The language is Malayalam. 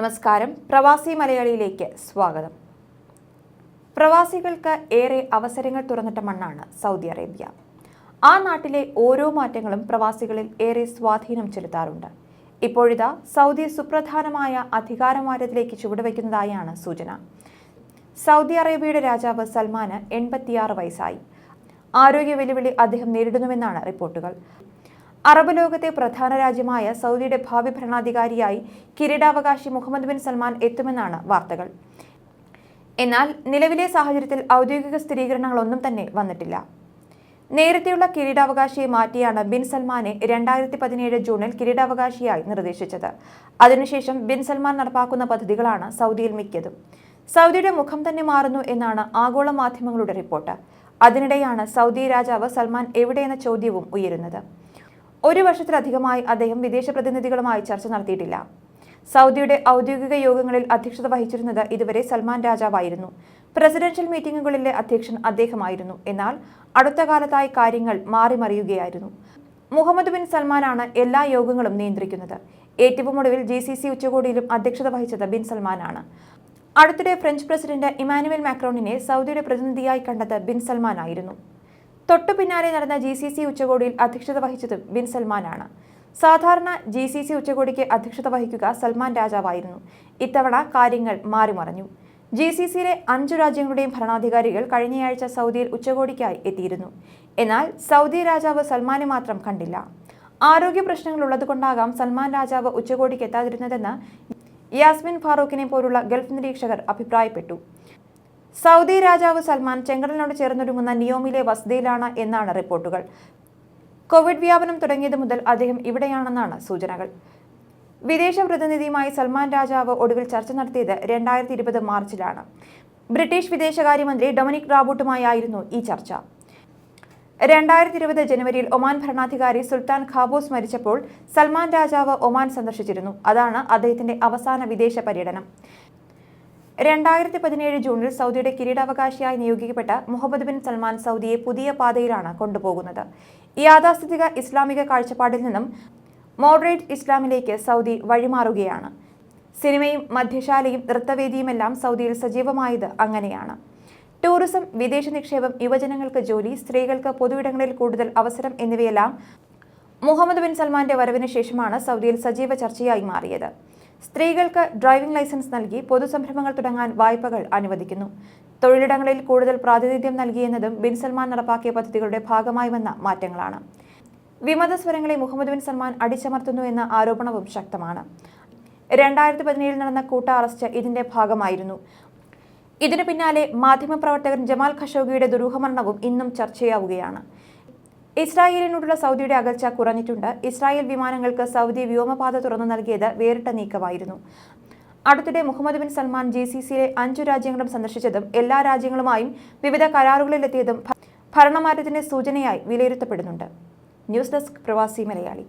നമസ്കാരം. പ്രവാസി മലയാളിയിലേക്ക് സ്വാഗതം. പ്രവാസികൾക്ക് ഏറെ അവസരങ്ങൾ തുറന്നിട്ട മണ്ണാണ് സൗദി അറേബ്യ. ആ നാട്ടിലെ ഓരോ മാറ്റങ്ങളും പ്രവാസികളിൽ ഏറെ സ്വാധീനം ചെലുത്താറുണ്ട്. ഇപ്പോഴിതാ സൗദി സുപ്രധാനമായ അധികാരമാറ്റത്തിലേക്ക് ചുവടുവയ്ക്കുന്നതായാണ് സൂചന. സൗദി അറേബ്യയുടെ രാജാവ് സൽമാന് എൺപത്തിയാറ് വയസ്സായി. ആരോഗ്യ വെല്ലുവിളി അദ്ദേഹം നേരിടുന്നുവെന്നാണ് റിപ്പോർട്ടുകൾ. അറബ് ലോകത്തെ പ്രധാന രാജ്യമായ സൗദിയുടെ ഭാവി ഭരണാധികാരിയായി കിരീടാവകാശി മുഹമ്മദ് ബിൻ സൽമാൻ എത്തുമെന്നാണ് വാർത്തകൾ. എന്നാൽ നിലവിലെ സാഹചര്യത്തിൽ ഔദ്യോഗിക സ്ഥിരീകരണങ്ങളൊന്നും തന്നെ വന്നിട്ടില്ല. നേരത്തെയുള്ള കിരീടാവകാശിയെ മാറ്റിയാണ് ബിൻ സൽമാനെ രണ്ടായിരത്തി പതിനേഴ് ജൂണിൽ കിരീടാവകാശിയായി നിർദ്ദേശിച്ചത്. അതിനുശേഷം ബിൻ സൽമാൻ നടപ്പാക്കുന്ന പദ്ധതികളാണ് സൗദിയിൽ മിക്കതും. സൗദിയുടെ മുഖം തന്നെ മാറുന്നു എന്നാണ് ആഗോള മാധ്യമങ്ങളുടെ റിപ്പോർട്ട്. അതിനിടെയാണ് സൗദി രാജാവ് സൽമാൻ എവിടെയെന്ന ചോദ്യവും ഉയരുന്നത്. ഒരു വർഷത്തിലധികമായി അദ്ദേഹം വിദേശ പ്രതിനിധികളുമായി ചർച്ച നടത്തിയിട്ടില്ല. സൗദിയുടെ ഔദ്യോഗിക യോഗങ്ങളിൽ അധ്യക്ഷത വഹിച്ചിരുന്നത് ഇതുവരെ സൽമാൻ രാജാവായിരുന്നു. പ്രസിഡൻഷ്യൽ മീറ്റിംഗുകളിലെ അധ്യക്ഷൻ അദ്ദേഹമായിരുന്നു. എന്നാൽ അടുത്ത കാലത്തായി കാര്യങ്ങൾ മാറിമറിയുകയായിരുന്നു. മുഹമ്മദ് ബിൻ സൽമാനാണ് എല്ലാ യോഗങ്ങളും നിയന്ത്രിക്കുന്നത്. ഏറ്റവും ഒടുവിൽ ജി സി സി ഉച്ചകോടിയിലും അധ്യക്ഷത വഹിച്ചത് ബിൻ സൽമാനാണ്. അടുത്തിടെ ഫ്രഞ്ച് പ്രസിഡന്റ് ഇമാനുവൽ മാക്രോണിനെ സൗദിയുടെ പ്രതിനിധിയായി കണ്ടത് ബിൻ സൽമാൻ ആയിരുന്നു തൊട്ടു പിന്നാലെ നടന്ന ജി സി സി ഉച്ചകോടിയിൽ അധ്യക്ഷത വഹിച്ചതും ബിൻ സൽമാനാണ്. സാധാരണ ജി സി സി ഉച്ചകോടിക്ക് അധ്യക്ഷത വഹിക്കുക സൽമാൻ രാജാവായിരുന്നു. ഇത്തവണ കാര്യങ്ങൾ മാറിമറിഞ്ഞു ജി സി സിയിലെ അഞ്ചു രാജ്യങ്ങളുടെയും ഭരണാധികാരികൾ കഴിഞ്ഞയാഴ്ച സൗദിയിൽ ഉച്ചകോടിക്കായി എത്തിയിരുന്നു. എന്നാൽ സൗദി രാജാവ് സൽമാനെ മാത്രം കണ്ടില്ല. ആരോഗ്യ പ്രശ്നങ്ങൾ ഉള്ളതുകൊണ്ടാകാം സൽമാൻ രാജാവ് ഉച്ചകോടിക്ക് എത്താതിരുന്നതെന്ന് യാസ്മിൻ ഫാറൂഖിനെ പോലുള്ള ഗൾഫ് നിരീക്ഷകർ അഭിപ്രായപ്പെട്ടു. സൗദി രാജാവ് സൽമാൻ ചെങ്കടലിനോട് ചേർന്നൊരുങ്ങുന്ന നിയോമിലെ വസതിയിലാണ് എന്നാണ് റിപ്പോർട്ടുകൾ. കോവിഡ് വ്യാപനം തുടങ്ങിയത് മുതൽ അദ്ദേഹം ഇവിടെയാണെന്നാണ് സൂചനകൾ. വിദേശ പ്രതിനിധിയുമായി സൽമാൻ രാജാവ് ഒടുവിൽ ചർച്ച നടത്തിയത് രണ്ടായിരത്തി ഇരുപത് മാർച്ചിലാണ്. ബ്രിട്ടീഷ് വിദേശകാര്യമന്ത്രി ഡൊമിനിക് റാബോട്ടുമായിരുന്നു ഈ ചർച്ച. രണ്ടായിരത്തി ഇരുപത് ജനുവരിയിൽ ഒമാൻ ഭരണാധികാരി സുൽത്താൻ ഖാബൂസ് മരിച്ചപ്പോൾ സൽമാൻ രാജാവ് ഒമാൻ സന്ദർശിച്ചിരുന്നു. അതാണ് അദ്ദേഹത്തിന്റെ അവസാന വിദേശ പര്യടനം. രണ്ടായിരത്തി പതിനേഴ് ജൂണിൽ സൗദിയുടെ കിരീടാവകാശിയായി നിയോഗിക്കപ്പെട്ട മുഹമ്മദ് ബിൻ സൽമാൻ സൗദിയെ പുതിയ പാതയിലാണ് കൊണ്ടുപോകുന്നത്. യാഥാസ്ഥിതിക ഇസ്ലാമിക കാഴ്ചപ്പാടിൽ നിന്നും മോഡറേറ്റ് ഇസ്ലാമിലേക്ക് സൗദി വഴിമാറുകയാണ്. സിനിമയും മധ്യശാലയും നൃത്തവേദിയുമെല്ലാം സൗദിയിൽ സജീവമായത് അങ്ങനെയാണ്. ടൂറിസം വിദേശ നിക്ഷേപം യുവജനങ്ങൾക്ക് ജോലി സ്ത്രീകൾക്ക് പൊതുവിടങ്ങളിൽ കൂടുതൽ അവസരം എന്നിവയെല്ലാം മുഹമ്മദ് ബിൻ സൽമാന്റെ വരവിന് ശേഷമാണ് സൗദിയിൽ സജീവ ചർച്ചയായി മാറിയത്. സ്ത്രീകൾക്ക് ഡ്രൈവിംഗ് ലൈസൻസ് നൽകി പൊതുസംരംഭങ്ങൾ തുടങ്ങാൻ വായ്പകൾ അനുവദിക്കുന്നു. തൊഴിലിടങ്ങളിൽ കൂടുതൽ പ്രാതിനിധ്യം നൽകിയെന്നതും ബിൻ സൽമാൻ നടപ്പാക്കിയ പദ്ധതികളുടെ ഭാഗമായി വന്ന മാറ്റങ്ങളാണ്. വിമത സ്വരങ്ങളെ മുഹമ്മദ് ബിൻ സൽമാൻ അടിച്ചമർത്തുന്നു എന്ന ആരോപണവും ശക്തമാണ്. രണ്ടായിരത്തി പതിനേഴിൽ നടന്ന കൂട്ട അറസ്റ്റ് ഇതിന്റെ ഭാഗമായിരുന്നു. ഇതിനു പിന്നാലെ മാധ്യമപ്രവർത്തകൻ ജമാൽ ഖഷോഗിയുടെ ദുരൂഹമരണവും ഇന്നും ചർച്ചയാവുകയാണ്. ഇസ്രായേലിനോടുള്ള സൗദിയുടെ അകൽച്ച കുറഞ്ഞിട്ടുണ്ട്. ഇസ്രായേൽ വിമാനങ്ങൾക്ക് സൗദി വ്യോമപാത തുറന്നു നൽകിയത് വേറിട്ട നീക്കമായിരുന്നു. അടുത്തിടെ Mohammed bin Salman G C സിയിലെ അഞ്ചു രാജ്യങ്ങളും സന്ദർശിച്ചതും എല്ലാ രാജ്യങ്ങളുമായും വിവിധ കരാറുകളിലെത്തിയതും ഭരണമാറ്റത്തിന്റെ സൂചനയായി വിലയിരുത്തപ്പെടുന്നുണ്ട്. ന്യൂസ് ഡെസ്ക് പ്രവാസി മലയാളി.